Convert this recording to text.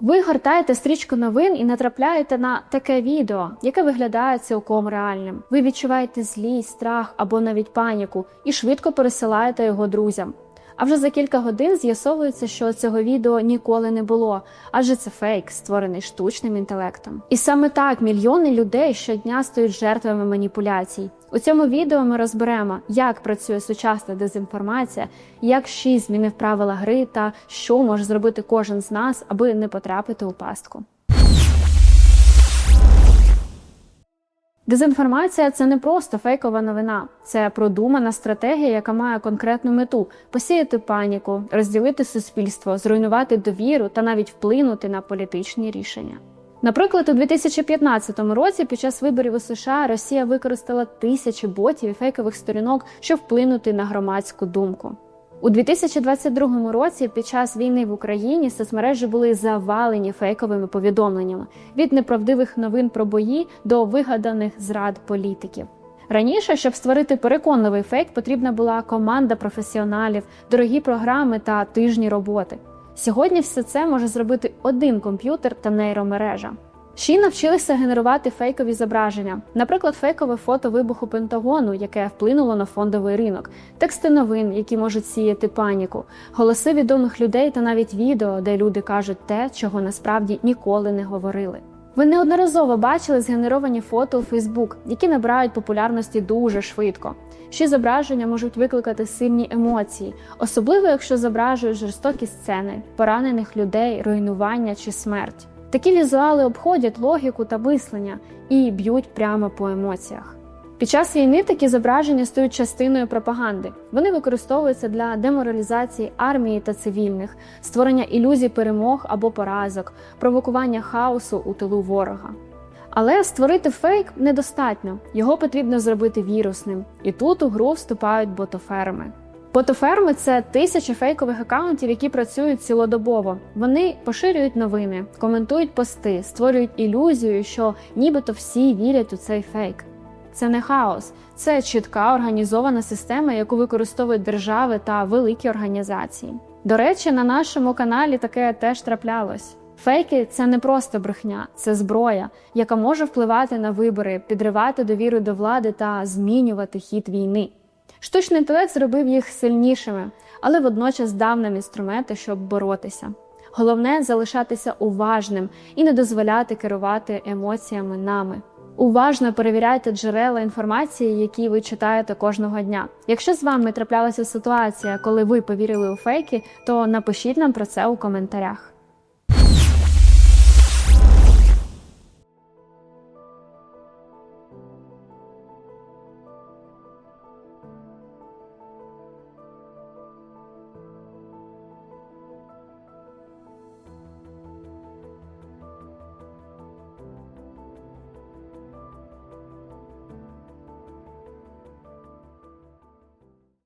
Ви гортаєте стрічку новин і натрапляєте на таке відео, яке виглядає цілком реальним. Ви відчуваєте злість, страх або навіть паніку і швидко пересилаєте його друзям. А вже за кілька годин з'ясовується, що цього відео ніколи не було, адже це фейк, створений штучним інтелектом. І саме так мільйони людей щодня стають жертвами маніпуляцій. У цьому відео ми розберемо, як працює сучасна дезінформація, як ШІ змінив правила гри та що може зробити кожен з нас, аби не потрапити у пастку. Дезінформація це не просто фейкова новина, це продумана стратегія, яка має конкретну мету посіяти паніку, розділити суспільство, зруйнувати довіру та навіть вплинути на політичні рішення. Наприклад, у 2015 році під час виборів у США Росія використала тисячі ботів і фейкових сторінок, щоб вплинути на громадську думку. У 2022 році, під час війни в Україні, соцмережі були завалені фейковими повідомленнями від неправдивих новин про бої до вигаданих зрад політиків. Раніше, щоб створити переконливий фейк, потрібна була команда професіоналів, дорогі програми та тижні роботи. Сьогодні все це може зробити один комп'ютер та нейромережа. Ші навчилися генерувати фейкові зображення, наприклад, фейкове фото вибуху Пентагону, яке вплинуло на фондовий ринок, тексти новин, які можуть сіяти паніку, голоси відомих людей та навіть відео, де люди кажуть те, чого насправді ніколи не говорили. Ви неодноразово бачили згенеровані фото у Фейсбук, які набирають популярності дуже швидко. Ще зображення можуть викликати сильні емоції, особливо якщо зображують жорстокі сцени, поранених людей, руйнування чи смерть. Такі візуали обходять логіку та мислення і б'ють прямо по емоціях. Під час війни такі зображення стають частиною пропаганди. Вони використовуються для деморалізації армії та цивільних, створення ілюзій перемог або поразок, провокування хаосу у тилу ворога. Але створити фейк недостатньо, його потрібно зробити вірусним. І тут у гру вступають ботоферми. Ботоферми це тисячі фейкових акаунтів, які працюють цілодобово. Вони поширюють новини, коментують пости, створюють ілюзію, що нібито всі вірять у цей фейк. Це не хаос, це чітка організована система, яку використовують держави та великі організації. До речі, на нашому каналі таке теж траплялось. Фейки це не просто брехня, це зброя, яка може впливати на вибори, підривати довіру до влади та змінювати хід війни. Штучний інтелект зробив їх сильнішими, але водночас дав нам інструменти, щоб боротися. Головне залишатися уважним і не дозволяти керувати емоціями нами. Уважно перевіряйте джерела інформації, які ви читаєте кожного дня. Якщо з вами траплялася ситуація, коли ви повірили у фейки, то напишіть нам про це у коментарях.